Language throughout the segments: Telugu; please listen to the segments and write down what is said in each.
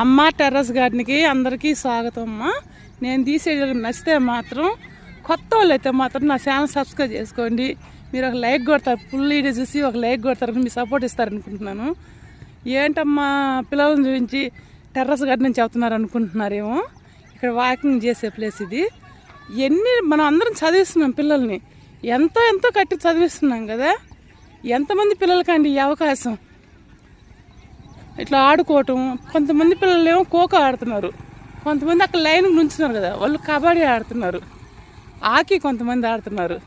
అమ్మ టెర్రస్ గార్డెన్కి అందరికీ స్వాగతం అమ్మా. నేను తీసే నచ్చితే మాత్రం కొత్త వాళ్ళు అయితే మాత్రం నా ఛానల్ సబ్స్క్రైబ్ చేసుకోండి. మీరు ఒక లైక్ కొడతారు ఫుల్ వీడియో చూసి ఒక లైక్ కొడతారు మీరు సపోర్ట్ ఇస్తారనుకుంటున్నాను ఏంటమ్మా పిల్లలను చూపించి టెర్రస్ గార్డెన్ నుంచి అనుకుంటున్నారేమో. ఇక్కడ వాకింగ్ చేసే ప్లేస్ ఇది. ఎన్ని మనం అందరం చదివిస్తున్నాం పిల్లల్ని. ఎంతో ఎంతో కట్టి చదివిస్తున్నాం కదా. ఎంతమంది పిల్లలకండి ఈ అవకాశం? ఇట్లా ఆడుకోవటం కొంతమంది పిల్లలు ఏమో ఖోఖో ఆడుతున్నారు. కొంతమంది అక్కడ లైన్ నుంచున్నారు కదా వాళ్ళు కబడ్డీ ఆడుతున్నారు. హాకీ కొంతమంది ఆడుతున్నారు.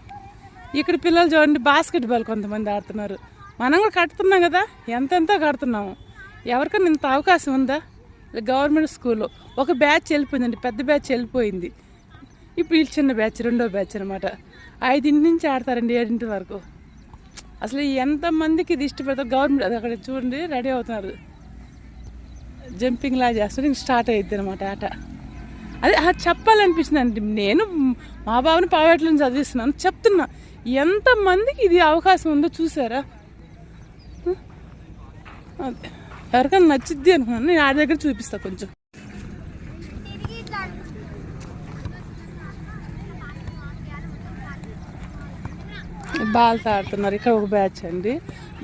ఇక్కడ పిల్లలు చూడండి బాస్కెట్ బాల్ కొంతమంది ఆడుతున్నారు. మనం కూడా కడుతున్నాం కదా ఎంతెంతో కడుతున్నాము. ఎవరికైనా ఇంత అవకాశం ఉందా? గవర్నమెంట్ స్కూల్లో ఒక బ్యాచ్ వెళ్ళిపోయిందండి పెద్ద బ్యాచ్ వెళ్ళిపోయింది. ఇప్పుడు ఈ చిన్న బ్యాచ్ రెండో బ్యాచ్ అనమాట ఐదింటి నుంచి ఆడతారండి ఏడింటి వరకు. అసలు ఎంతమందికి ఇది ఇష్టపడతారు? గవర్నమెంట్ అది అక్కడ చూడండి రెడీ అవుతున్నారు. జంపింగ్ లా చేస్తుంటే ఇంక స్టార్ట్ అయ్యిద్ది అనమాట ఆట. అదే అది చెప్పాలనిపించింది అండి నేను మా బాబుని పావేట్లను చదివిస్తున్నాను చెప్తున్నా. ఎంతమందికి ఇది అవకాశం ఉందో చూసారా? అదే. ఎవరికైనా నచ్చిద్ది అనుకున్నాను నేను ఆడి దగ్గర చూపిస్తా కొంచెం. బాల్తో ఆడుతున్నారు ఇక్కడ ఒక బ్యాచ్ అండి.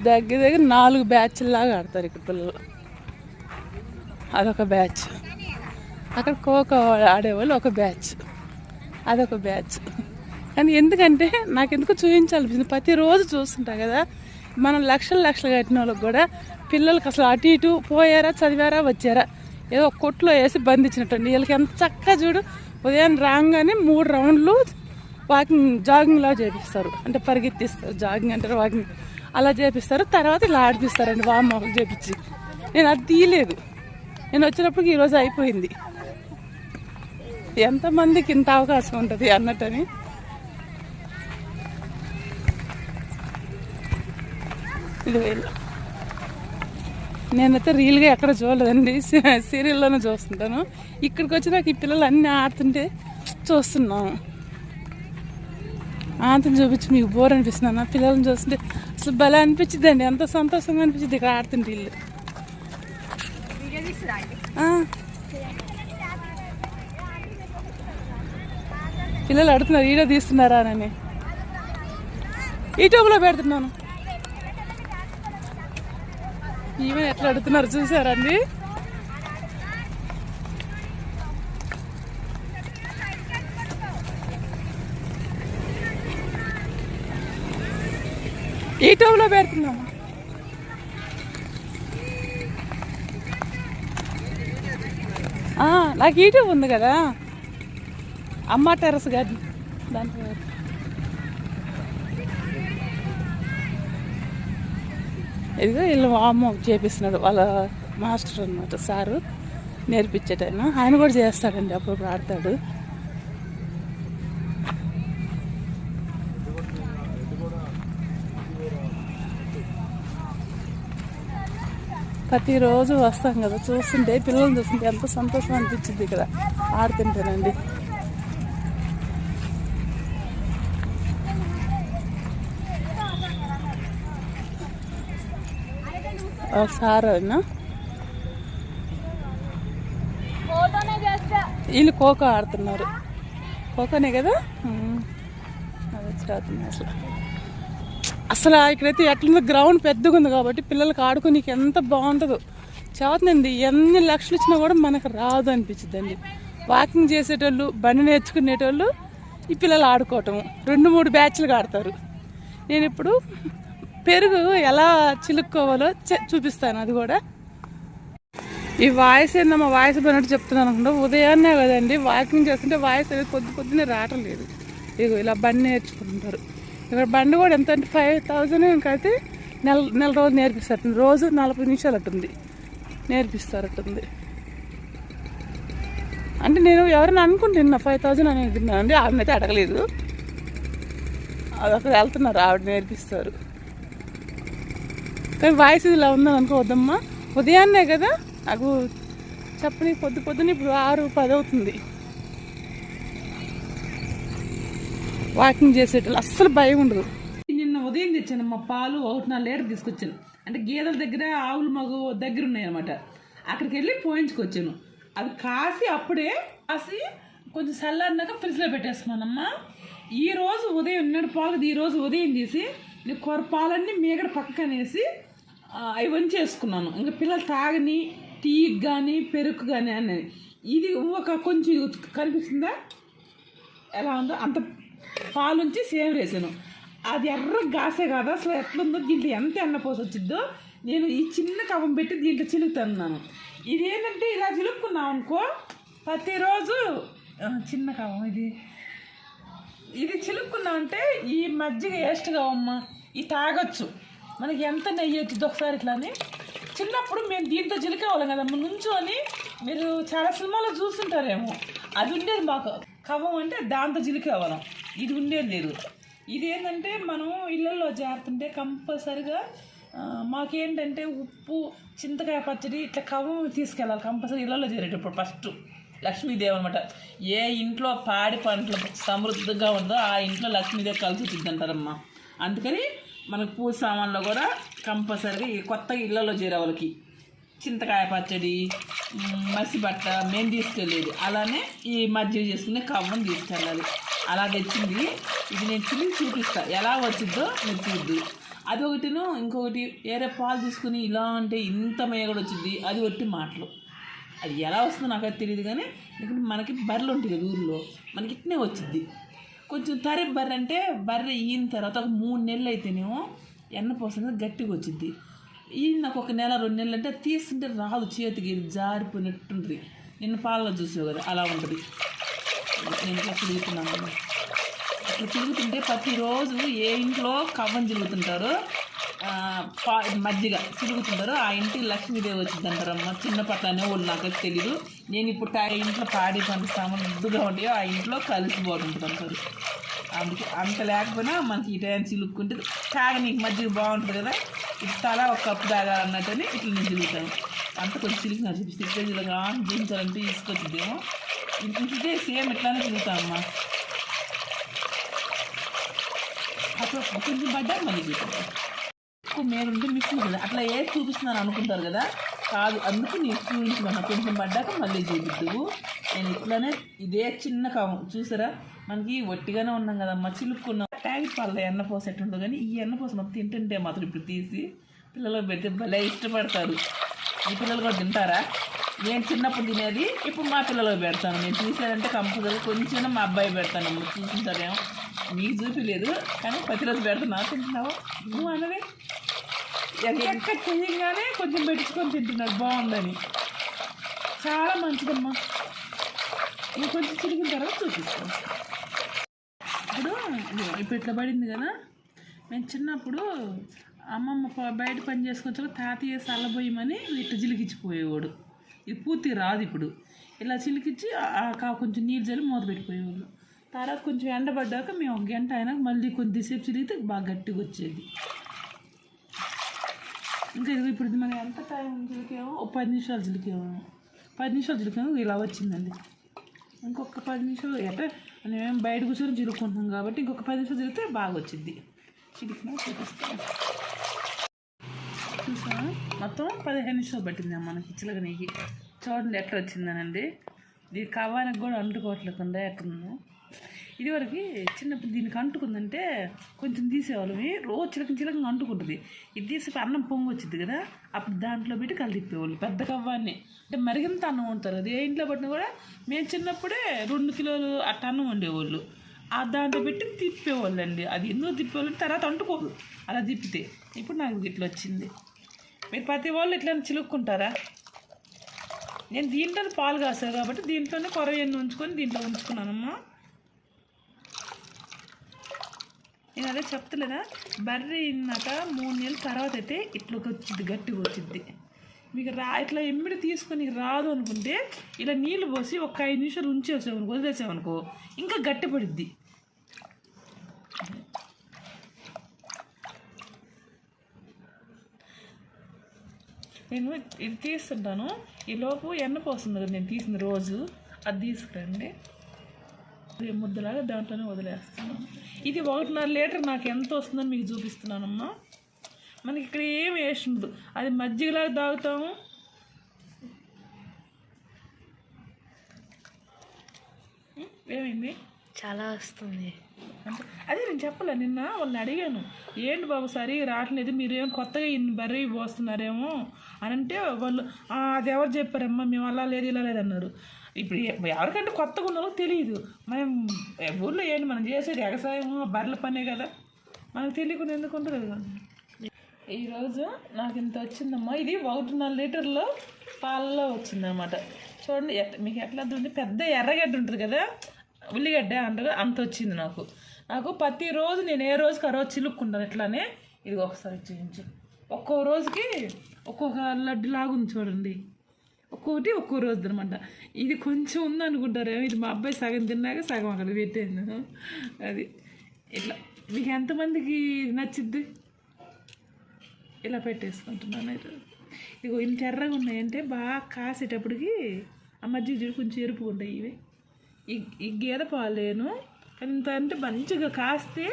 దగ్గర దగ్గర నాలుగు బ్యాచ్ లాగా ఆడతారు ఇక్కడ పిల్లలు. అదొక బ్యాచ్. అక్కడ ఖోఖో ఆడేవాళ్ళు ఒక బ్యాచ్. అదొక బ్యాచ్. కానీ ఎందుకంటే నాకు ఎందుకు చూపించాలనిపించింది ప్రతిరోజు చూస్తుంటా కదా మనం లక్షలు లక్షలు కట్టిన వాళ్ళకి కూడా పిల్లలకి అసలు అటు ఇటు పోయారా చదివారా వచ్చారా? ఏదో కొట్లో వేసి బంధించినట్టు. వీళ్ళకి ఎంత చక్కగా చూడు ఉదయం రాగానే మూడు రౌండ్లు వాకింగ్ జాగింగ్లా చేపిస్తారు. అంటే పరిగెత్తిస్తారు. జాగింగ్ అంటారు వాకింగ్. అలా చేపిస్తారు. తర్వాత ఇలా ఆడిపిస్తారండి వామోహం చేపించి. నేను అది తీయలేదు. నేను వచ్చినప్పుడు ఈరోజు అయిపోయింది. ఎంతమందికి ఇంత అవకాశం ఉంటుంది అన్నట్టని. ఇది వీళ్ళు నేనైతే రియల్గా ఎక్కడ చూడలేదండి. సీరియల్లోనే చూస్తుంటాను. ఇక్కడికి వచ్చి నాకు ఈ పిల్లలు అన్నీ ఆడుతుంటే చూస్తున్నాను ఆంతం చూపించి మీకు బోర్ అనిపిస్తున్నాను పిల్లల్ని చూస్తుంటే అసలు భలే అనిపించిందండి ఎంత సంతోషంగా అనిపించింది ఇక్కడ ఆడుతుంటే వీళ్ళు. పిల్లలు అడుగుతున్నారు ఈడ తీస్తున్నారా అని. యూట్యూబ్లో పెడుతున్నాను. ఈమె ఎట్లా అడుగుతున్నారు చూసారండి యూట్యూబ్లో పెడుతున్నాము ఆ, నాకు యూట్యూబ్ ఉంది కదా. అమ్మ టెరస్ గారి దాంట్లో ఇదిగో వీళ్ళు అమ్మ చేపిస్తున్నాడు వాళ్ళ మాస్టర్ అనమాట సారు నేర్పించేటైనా ఆయన కూడా చేస్తాడండి అప్పుడప్పుడు ఆడతాడు. ప్రతిరోజు వస్తాం కదా చూస్తుంటే పిల్లల్ని చూస్తుంటే ఎంత సంతోషం అనిపించింది ఇక్కడ. ఆడుతుంటేనండి. ఒకసారి అయినా వీళ్ళు ఖోఖో ఆడుతున్నారు. ఖోఖోనే కదా? అది వచ్చి ఆడుతున్నారు అసలు. అసలు ఇక్కడైతే ఎట్లుందో గ్రౌండ్ పెద్దగా ఉంది కాబట్టి పిల్లలకి ఆడుకోనికి ఎంత బాగుంటుందో. చదువుతుంది ఎన్ని లక్షలు ఇచ్చినా కూడా మనకు రాదు అనిపించిందండి వాకింగ్ చేసేటోళ్ళు బండి నేర్చుకునేటోళ్ళు ఈ పిల్లలు ఆడుకోవటం. రెండు మూడు బ్యాచ్లుగా ఆడతారు. నేను ఇప్పుడు పెరుగు ఎలా చిలుక్కోవాలో చె- చూపిస్తాను అది కూడా. ఈ వాయిస్ ఏందమ్మ వాయిస్ పోయినట్టు చెప్తున్నాను అనుకుంటా. ఉదయాన్నే కదండి వాకింగ్ చేస్తుంటే వాయిస్ అనేది పొద్దు పొద్దునే రావటం లేదు. ఇగో ఇలా బండి నేర్చుకుంటారు. ఇక్కడ బండి కూడా ఎంత అంటే ఫైవ్ థౌజండ్ ఇంకైతే నెల నెల రోజు నేర్పిస్తారు రోజు నలభై నిమిషాలు అట్టుంది నేర్పిస్తారు అట్టుంది అంటే నేను ఎవరైనా అనుకుంటున్నా ఫైవ్ థౌజండ్ అనేది తిన్నాను అండి ఆవిడనైతే అడగలేదు. అది అక్కడ వెళ్తున్నారు ఆవిడ నేర్పిస్తారు. కానీ వాయిస్ ఇలా ఉందని అనుకోవద్దమ్మా ఉదయాన్నే కదా నాకు చెప్పని పొద్దు పొద్దున ఇప్పుడు ఆరు పది అవుతుంది. వాకింగ్ చేసేటప్పుడు అస్సలు భయం ఉండదు. నిన్న ఉదయం తెచ్చాను మా పాలు ఒకటిన్నర లీటర్ తీసుకొచ్చాను. అంటే గేదెల దగ్గర ఆవులు మగు దగ్గర ఉన్నాయన్నమాట. అక్కడికి వెళ్ళి పోయించుకొచ్చాను. అది కాసి అప్పుడే కాసి కొంచెం చల్లారినాక ఫ్రిడ్జ్లో పెట్టేసుకున్నానమ్మా. ఈ రోజు ఉదయం నిన్నటి పాలు ఈ రోజు ఉదయం తీసి నేను కొర పాలన్నీ మీగడ పక్కనేసి ఆ, అవి వంచేసుకున్నాను. ఇంకా పిల్లలు తాగని టీ కానీ పెరుగు కానీ అనేది ఇది ఒక కొంచెం కనిపిస్తుందా? ఎలా ఉందో అంత పాలుంచి సేమ్ వేసాను అది ఎర్ర గాసే కదా అసలు ఎట్లుందో దీంట్లో ఎంత ఎన్న పోసి వచ్చిద్దో నేను ఈ చిన్న కవం పెట్టి దీంట్లో చిలుగుతున్నాను ఇది ఏంటంటే ఇలా చిలుక్కున్నాం అనుకో ప్రతిరోజు చిన్న కవం ఇది. ఇది చిలుక్కున్నామంటే ఈ మజ్జిగ వేస్ట్గా అమ్మ ఇది తాగొచ్చు. మనకి ఎంత నెయ్యి వచ్చింది ఒకసారి ఇట్లానే. చిన్నప్పుడు మేము దీంతో చిలికేవాళ్ళం కదమ్మ నుంచొని మీరు చాలా సినిమాలో చూస్తుంటారేమో. అది ఉండేది మాకు. కవం అంటే దాంతో చిలికేవాళ్ళం. ఇది ఉండేది లేదు. ఇది ఏంటంటే మనం ఇళ్ళల్లో చేరుతుంటే కంపల్సరిగా మాకేంటంటే ఉప్పు చింతకాయ పచ్చడి ఇట్లా కవ్వం తీసుకెళ్ళాలి కంపల్సరీ ఇళ్ళల్లో చేరేటప్పుడు ఫస్ట్. లక్ష్మీదేవి అనమాట ఏ ఇంట్లో పాడి పంటలు సమృద్ధిగా ఉందో ఆ ఇంట్లో లక్ష్మీదేవి కలిసి వచ్చింది అంటారమ్మా అందుకని మనకు పూజ సామాన్లో కూడా కంపల్సరీగా ఈ కొత్త ఇళ్ళలో చేరే వాళ్ళకి. చింతకాయ పచ్చడి మసిబట్ట మేము తీసుకెళ్ళేది. అలానే ఈ మధ్య చేసుకునే కవ్వం తీసుకెళ్ళాలి. అలా తెచ్చింది. ఇది నేను చిల్లి చూపిస్తా. ఎలా వచ్చిద్దో మీరు చూద్దు. అది ఒకటిను ఇంకొకటి వేరే పాలు తీసుకుని ఇలా అంటే ఇంత మేగడు వచ్చింది. అది ఒట్టి మాటలు. అది ఎలా వస్తుందో నాకైతే తెలియదు కానీ ఎందుకంటే మనకి బర్రెలు ఉంటాయి కదా ఊర్లో. మనకి ఇట్నే వచ్చింది. కొంచెం తరి బర్రె అంటే బర్రె ఈయన తర్వాత ఒక మూడు నెలలు అయితేనేమో ఎన్న పోసంగా గట్టిగా వచ్చింది. ఈ నాకు ఒక నెల రెండు నెలలు అంటే తీస్తుంటే రాదు చేతికి ఇది జారిపోయినట్టుంటుంది నిన్న పాలలో చూసావు కదా అలా ఉంటుంది. నేను ఇట్లా తిరుగుతున్నాను. ఇట్లా తిరుగుతుంటే ప్రతిరోజు ఏ ఇంట్లో కవ్వం తిరుగుతుంటారో పా మజ్జిగ తిరుగుతుంటారో ఆ ఇంటికి లక్ష్మీదేవి వచ్చింది అంటారమ్మ. చిన్న పట్లనే వాళ్ళు నాకైతే తెలీదు. నేను ఇప్పుడు ఆ ఇంట్లో పాడి పంట సామాన్ ముద్దుగా ఉంటాయో ఆ ఇంట్లో కలిసిపోతుంటుంది అంటారు. అందుకే అంత లేకపోయినా మనకి ఈ టైం చిలుక్కుంటే తాగనీకి మజ్జిగ బాగుంటుంది కదా. ఇది తల ఒక కప్పు తాగాలన్నట్టని ఇట్లా నేను తిరుగుతాను అంత కొంచెం చిలికి నా చూపిస్తే ఇట్లా తిరగా జీవించాలంటే తీసుకొచ్చిందేమో ఇంటిదే సేమ్ ఇట్లానే తిరుగుతామమ్మా. అట్లా కొంచెం పడ్డా మళ్ళీ చూపిస్తాను ఎక్కువ మీద ఉంటే మిక్స్ కదా అట్లా ఏ చూపిస్తున్నాను అనుకుంటారు కదా? కాదు అందుకు నేను చూపించుకున్నా కొంచెం పడ్డాక మళ్ళీ చూపిద్దువు. నేను ఇట్లానే ఇదే చిన్న కావం చూసారా? మనకి ఒట్టిగానే ఉన్నాం కదమ్మా చిలుక్కున్నాం. ట్యాగ్ పళ్ళ ఎన్న పోస ఎట్టుండదు కానీ ఈ ఎన్న పోస మొత్తం తింటుంటే మాత్రం ఇప్పుడు తీసి పిల్లలకు పెడితే భలే ఇష్టపడతారు. ఈ పిల్లలు కూడా తింటారా? నేను చిన్నప్పుడు తినేది ఇప్పుడు మా పిల్లలకు పెడతాను. నేను తీసేదంటే కంపల్సరీ కొంచెం మా అబ్బాయి పెడతాను. చూసింటారేమో మీకు చూపిలేదు కానీ ప్రతిరోజు పెడుతున్నావు తింటున్నావు? నువ్వు అనవే. ఎక్కడ చెయ్యంగానే కొంచెం పెట్టుకొని తింటున్నాడు బాగుందని. చాలా మంచిదమ్మా. నువ్వు కొంచెం చిరిగిన తర్వాత చూపిస్తాను. ఇప్పుడు ఇప్పుడు ఇట్లా పడింది కదా? మేము చిన్నప్పుడు అమ్మమ్మ బయట పని చేసుకొచ్చాక తాతయ్య చల్లబోయమని ఇట్లా చిలికిచ్చిపోయేవాడు. ఇది పూర్తి రాదు ఇప్పుడు. ఇలా చిలికిచ్చి కొంచెం నీళ్ళు చల్లి మూత పెట్టిపోయేవాళ్ళు తర్వాత కొంచెం ఎండబడ్డాక మేము ఒక గంట అయినాక మళ్ళీ కొద్దిసేపు చిలిగితే బాగా గట్టిగా వచ్చేది. ఇంకా ఇది ఇప్పుడు మనం ఎంత టైం చిలికామో ఒక పది నిమిషాలు చిలికాము. పది నిమిషాలు చిలికాము ఇలా వచ్చిందండి. ఇంకొక పది నిమిషాలు ఎట్లా మేము బయట కూర్చొని చిరుక్కుంటున్నాం కాబట్టి ఇంకొక పది నిమిషాలు చిలికితే బాగా వచ్చింది చిలికినా చూపిస్తాను చూసా మొత్తం పదిహేను నిమిషాలు పట్టింది మనకి చిలక నెయ్యి చూడండి ఎట్లా వచ్చిందనండి. ఇది కవ్వానికి కూడా అంటుకోవట్లేకుండా ఎట్లుందో ఇదివరకు చిన్నప్పుడు దీనికి అంటుకుందంటే కొంచెం తీసేవాళ్ళమి. రోజు చిలకం చిలకంగా అంటుకుంటుంది. ఇది తీసి అన్నం పొంగి వచ్చింది కదా అప్పుడు దాంట్లో పెట్టి కళ్ళు పెద్ద కవ్వాన్ని. అంటే మరిగింత అన్నం వండుతారు అది ఏ ఇంట్లో పట్టినా కూడా మేము చిన్నప్పుడే రెండు కిలోలు అట్ట అన్నం వండేవాళ్ళు. ఆ దాంట్లో పెట్టి తిప్పేవాళ్ళు అండి అది ఎందుకు తిప్పేవాళ్ళు? తర్వాత అంటుకోదు అలా తిప్పితే. ఇప్పుడు నాకు ఇట్లా వచ్చింది. మీరు ప్రతి వాళ్ళు ఇట్లా చిలుక్కుంటారా? నేను దీంట్లో పాలు కాస్తాను కాబట్టి దీంట్లోనే కొరవన్నీ ఉంచుకొని దీంట్లో ఉంచుకున్నానమ్మా. నేను అదే చెప్తలేదా బర్రె ఇన్నాక మూడు నెలల తర్వాత అయితే ఇట్లా వచ్చింది గట్టిగా వచ్చింది మీకు రా ఇట్లా ఎమ్మిడి తీసుకొని రాదు అనుకుంటే ఇలా నీళ్ళు పోసి ఒక ఐదు నిమిషాలు ఉంచేసామనుకో వదిలేసామనుకో ఇంకా గట్టిపడిద్ది నేను ఇది తీస్తుంటాను. ఈ లోపు ఎన్న పోస్తుంది కదా నేను తీసిన రోజు. అది తీసుకురండి. ముద్దలాగా దాంట్లోనే వదిలేస్తున్నాను. ఇది ఒకటిన్నర లీటర్ నాకు ఎంత వస్తుందని మీకు చూపిస్తున్నానమ్మా. మనకి ఇక్కడ ఏం వేసి ఉండదు. అది మజ్జిగలాగా తాగుతాము. ఏమైంది? చాలా వస్తుంది. అంటే అదే నేను చెప్పలే నిన్న వాళ్ళని అడిగాను. ఏంటి బాబు సరి రావట్లేదు మీరేం కొత్తగా ఇన్ని బర్రీ పోస్తున్నారేమో అని అంటే వాళ్ళు అది ఎవరు చెప్పారమ్మా? మేము అలా లేదు ఇలా లేదన్నారు ఇప్పుడు ఎవరికంటే కొత్తగా ఉన్న తెలియదు మనం ఊళ్ళో ఏంటి మనం చేసేది వ్యవసాయము బర్రెల పనే కదా. మనకు తెలియకుండా ఎందుకు ఉంటుంది ఈరోజు నాకు ఇంత వచ్చిందమ్మా. ఇది ఒకటిన్నర లీటర్లో పాలలో వచ్చిందన్నమాట చూడండి ఎట్ మీకు ఎట్లా ఉంది పెద్ద ఎర్రగడ్డ ఉంటుంది కదా. ఉల్లిగడ్డ అంటారు అంత వచ్చింది నాకు. నాకు ప్రతిరోజు నేను ఏ రోజుకి ఆ రోజు చిలుక్కుంటాను ఇట్లానే. ఇది ఒకసారి చూపించు. ఒక్కో రోజుకి ఒక్కొక్క లడ్డు లాగా ఉంది చూడండి. ఒక్కొక్కటి ఒక్కో రోజు అనమాట ఇది కొంచెం ఉందనుకుంటారు ఇది మా అబ్బాయి సగం తిన్నాక సగం అక్కడ పెట్టాను అది ఇట్లా. మీకు ఎంతమందికి నచ్చిద్ది? ఇలా పెట్టేసుకుంటున్నాను అయితే. ఇగో ఇంత ఎర్రగా ఉన్నాయంటే బాగా కాసేటప్పటికి ఆ మధ్య చూడు కొంచెం ఎరుపు ఉంటాయి ఇవి. ఈ ఈ గేదె పాలేను. ఎంత అంటే మంచిగా కాస్తే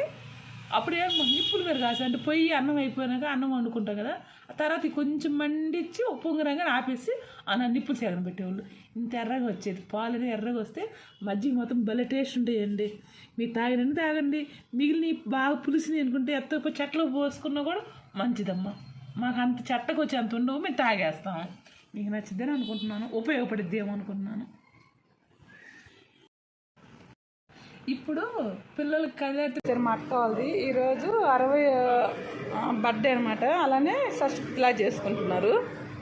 అప్పుడే నిప్పులు మీద కాసి అంటే పొయ్యి అన్నం అయిపోయినాక అన్నం వండుకుంటాం కదా. ఆ తర్వాత కొంచెం మండించి పొంగరంగా ఆపేసి ఆ నిప్పులు సేకరణ పెట్టేవాళ్ళు. ఇంత ఎర్రగా వచ్చేది. పాలు ఎర్రగా వస్తే మజ్జిగ మొత్తం భలే టేస్ట్ ఉంటాయండి. మీరు తాగినండి తాగండి. మిగిలిన బాగా పులిసినవి అనుకుంటే ఎత్త చెట్లో పోసుకున్నా కూడా మంచిదమ్మా. మాకు అంత చెట్టకు వచ్చి అంత ఉండవు. మేము తాగేస్తాము మీకు నచ్చిద్దని అనుకుంటున్నాను. ఉపయోగపడిద్ది ఏమో అనుకుంటున్నాను. ఇప్పుడు పిల్లలకి కదిలేట మా అక్క వాళ్ళది. ఈరోజు అరవై బర్త్డే అనమాట అలానే ఫస్ట్ ఇలా చేసుకుంటున్నారు.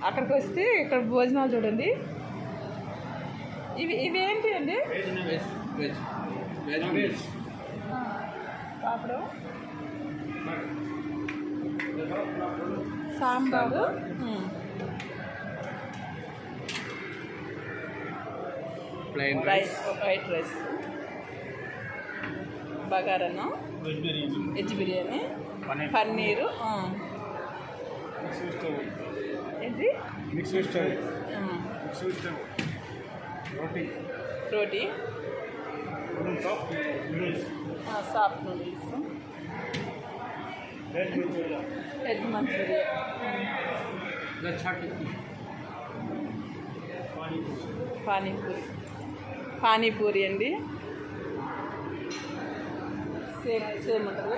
అక్కడికి వస్తే ఇక్కడ భోజనాలు చూడండి. ఇవి ఇవి ఏంటి అండి? Papadam. Sambar. Plain rice white rice బగారను? Veg biryani. Veg biryani paneer ఏంటి? Mix vegetable roti. Soft noodles veg manchurian panipuri panipuri అండి. సేమ్ సేమ్ ఉంటుంది